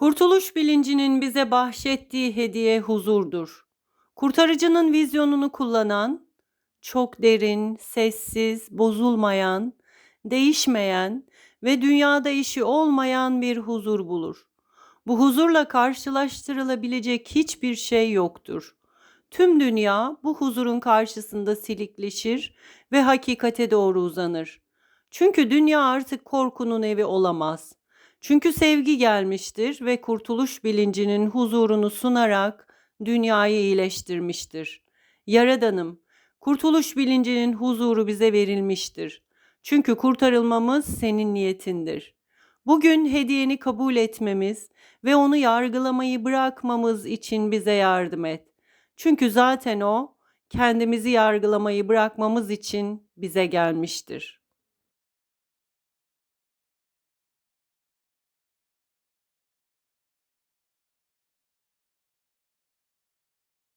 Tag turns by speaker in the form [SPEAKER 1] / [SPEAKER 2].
[SPEAKER 1] Kurtuluş bilincinin bize bahşettiği hediye huzurdur. Kurtarıcının vizyonunu kullanan, çok derin, sessiz, bozulmayan, değişmeyen ve dünyada işi olmayan bir huzur bulur. Bu huzurla karşılaştırılabilecek hiçbir şey yoktur. Tüm dünya bu huzurun karşısında silikleşir ve hakikate doğru uzanır. Çünkü dünya artık korkunun evi olamaz. Çünkü sevgi gelmiştir ve kurtuluş bilincinin huzurunu sunarak dünyayı iyileştirmiştir. Yaradanım, kurtuluş bilincinin huzuru bize verilmiştir. Çünkü kurtarılmamız senin niyetindir. Bugün hediyeni kabul etmemiz ve onu yargılamayı bırakmamız için bize yardım et. Çünkü zaten o kendimizi yargılamayı bırakmamız için bize gelmiştir.